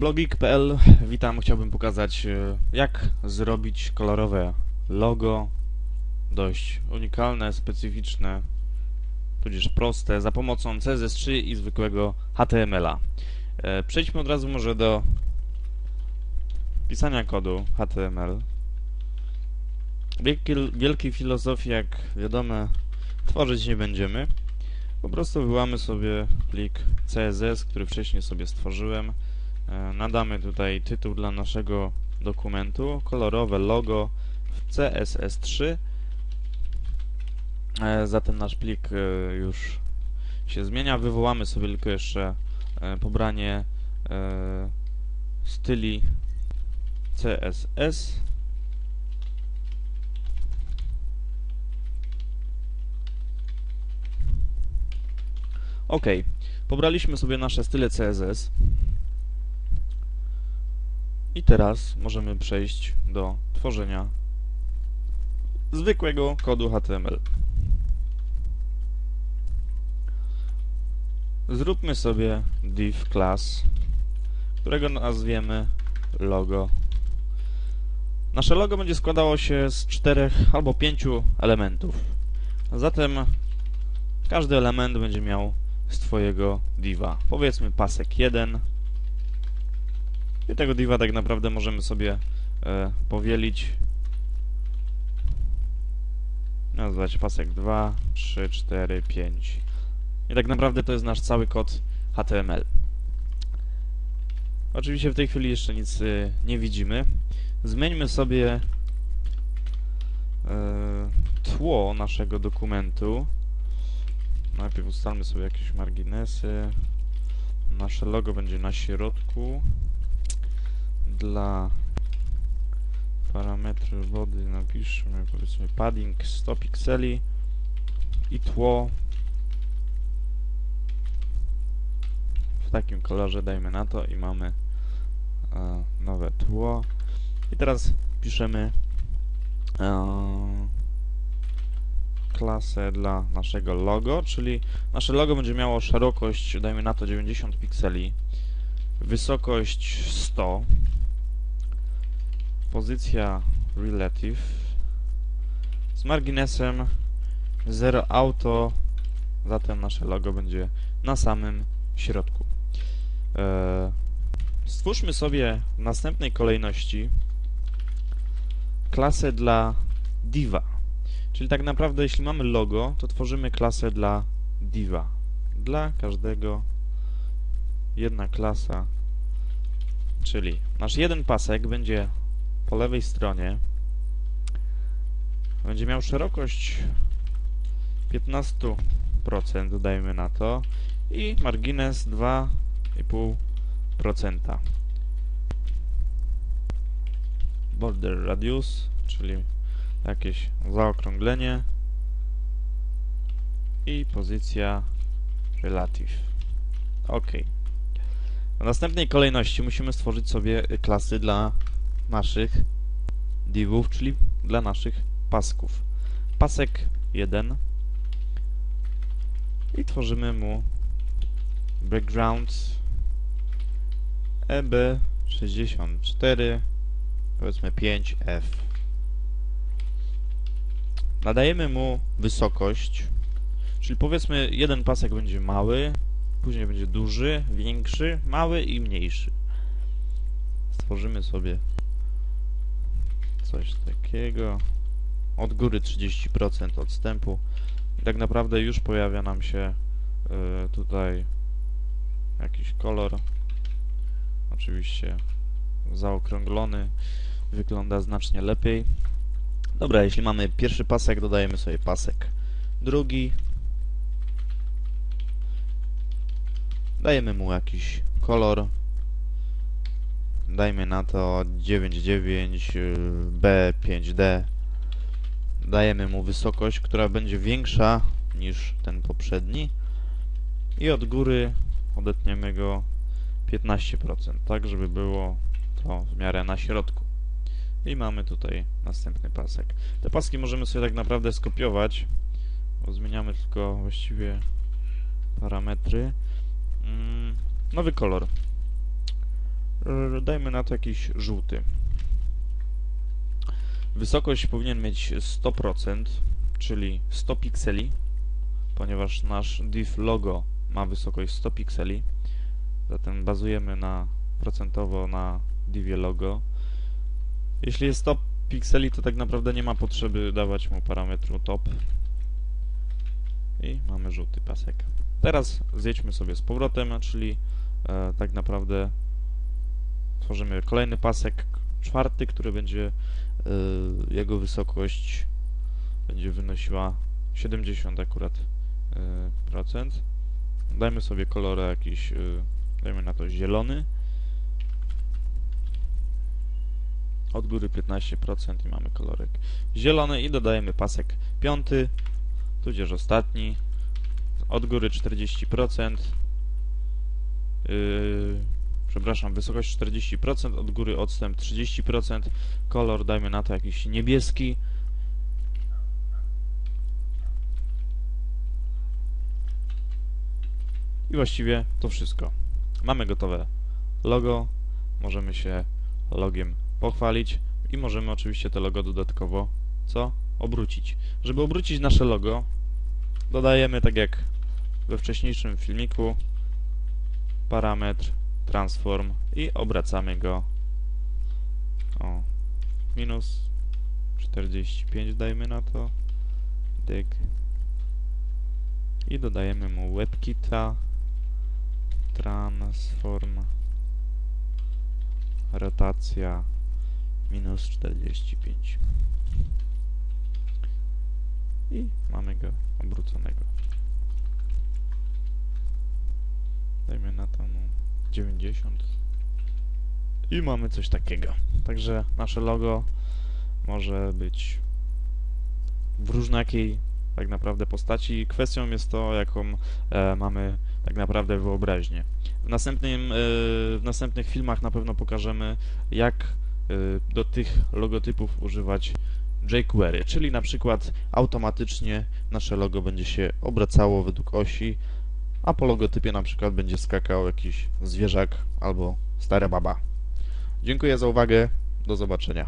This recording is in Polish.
Blogik.pl Witam, chciałbym pokazać e, jak zrobić kolorowe logo dość unikalne, specyficzne tudzież proste za pomocą CSS3 i zwykłego HTML-a. E, Przejdźmy od razu może do pisania kodu HTML. Wielkiej, wielkiej filozofii, jak wiadomo, tworzyć nie będziemy. Po prostu wyłamy sobie plik CSS, który wcześniej sobie stworzyłem. E, Nadamy tutaj tytuł dla naszego dokumentu, kolorowe logo w CSS3. E, Zatem nasz plik e, już się zmienia. Wywołamy sobie tylko jeszcze pobranie styli CSS. Ok, pobraliśmy sobie nasze style CSS i teraz możemy przejść do tworzenia zwykłego kodu HTML. Zróbmy sobie div class, którego nazwiemy logo. Nasze logo będzie składało się z czterech albo pięciu elementów. Zatem każdy element będzie miał z Twojego diva. Powiedzmy pasek 1. I tego diva tak naprawdę możemy sobie e, powielić. Nazwać pasek 2, 3, 4, 5. I tak naprawdę to jest nasz cały kod HTML. Oczywiście w tej chwili jeszcze nic e, nie widzimy. Zmieńmy sobie e, tło naszego dokumentu. Najpierw ustalmy sobie jakieś marginesy. Nasze logo będzie na środku. Dla parametru wody napiszmy powiedzmy padding 100 pikseli i tło. W takim kolorze dajmy na to i mamy e, nowe tło. I teraz piszemy e, klasę dla naszego logo, czyli nasze logo będzie miało szerokość, dajmy na to 90 pikseli, wysokość 100, pozycja relative, z marginesem 0 auto, zatem nasze logo będzie na samym środku. Eee, stwórzmy sobie w następnej kolejności klasę dla diva. Czyli tak naprawdę, jeśli mamy logo, to tworzymy klasę dla diva. Dla każdego jedna klasa, czyli nasz jeden pasek będzie po lewej stronie, będzie miał szerokość 15%, dajmy na to, i margines 2,5%. Border radius, czyli jakieś zaokrąglenie i pozycja relative. OK. W następnej kolejności musimy stworzyć sobie klasy dla naszych divów, czyli dla naszych pasków. Pasek 1 i tworzymy mu background EB64 powiedzmy 5F nadajemy mu wysokość, czyli powiedzmy jeden pasek będzie mały, później będzie duży, większy, mały i mniejszy. Stworzymy sobie coś takiego. Od góry 30% odstępu. I tak naprawdę już pojawia nam się y, tutaj jakiś kolor. Oczywiście zaokrąglony. Wygląda znacznie lepiej. Dobra, jeśli mamy pierwszy pasek, dodajemy sobie pasek drugi. Dajemy mu jakiś kolor. Dajmy na to 99B5D. Dajemy mu wysokość, która będzie większa niż ten poprzedni. I od góry odetniemy go 15%, tak żeby było to w miarę na środku. I mamy tutaj następny pasek. Te paski możemy sobie tak naprawdę skopiować, bo zmieniamy tylko właściwie parametry. Mm, nowy kolor. Yy, Dajmy na to jakiś żółty. Wysokość powinien mieć 100%, czyli 100 pikseli, ponieważ nasz div logo ma wysokość 100 pikseli. Zatem bazujemy na procentowo na divie logo. Jeśli jest 100 pikseli, to tak naprawdę nie ma potrzeby dawać mu parametru top. I mamy żółty pasek. Teraz zjedźmy sobie z powrotem, czyli e, tak naprawdę tworzymy kolejny pasek, czwarty, który będzie e, jego wysokość będzie wynosiła 70 akurat e, procent. Dajmy sobie kolor jakiś, e, dajmy na to zielony. Od góry 15% i mamy kolorek zielony i dodajemy pasek piąty, tudzież ostatni. Od góry 40%. Yy, przepraszam, wysokość 40%, od góry odstęp 30%. Kolor dajmy na to jakiś niebieski. I właściwie to wszystko. Mamy gotowe logo. Możemy się logiem pochwalić i możemy oczywiście to logo dodatkowo co? Obrócić. Żeby obrócić nasze logo, dodajemy tak jak we wcześniejszym filmiku parametr transform i obracamy go. O minus 45 dajmy na to. Dyg i dodajemy mu webkita. Transform. Rotacja. Minus 45 i mamy go obróconego. Dajmy na 90 i mamy coś takiego. Także nasze logo może być w różnakiej tak naprawdę postaci. Kwestią jest to jaką e, mamy tak naprawdę wyobraźnię. W następnym e, w następnych filmach na pewno pokażemy jak e, do tych logotypów używać jQuery, czyli na przykład automatycznie nasze logo będzie się obracało według osi, a po logotypie na przykład będzie skakał jakiś zwierzak albo stara baba. Dziękuję za uwagę, do zobaczenia.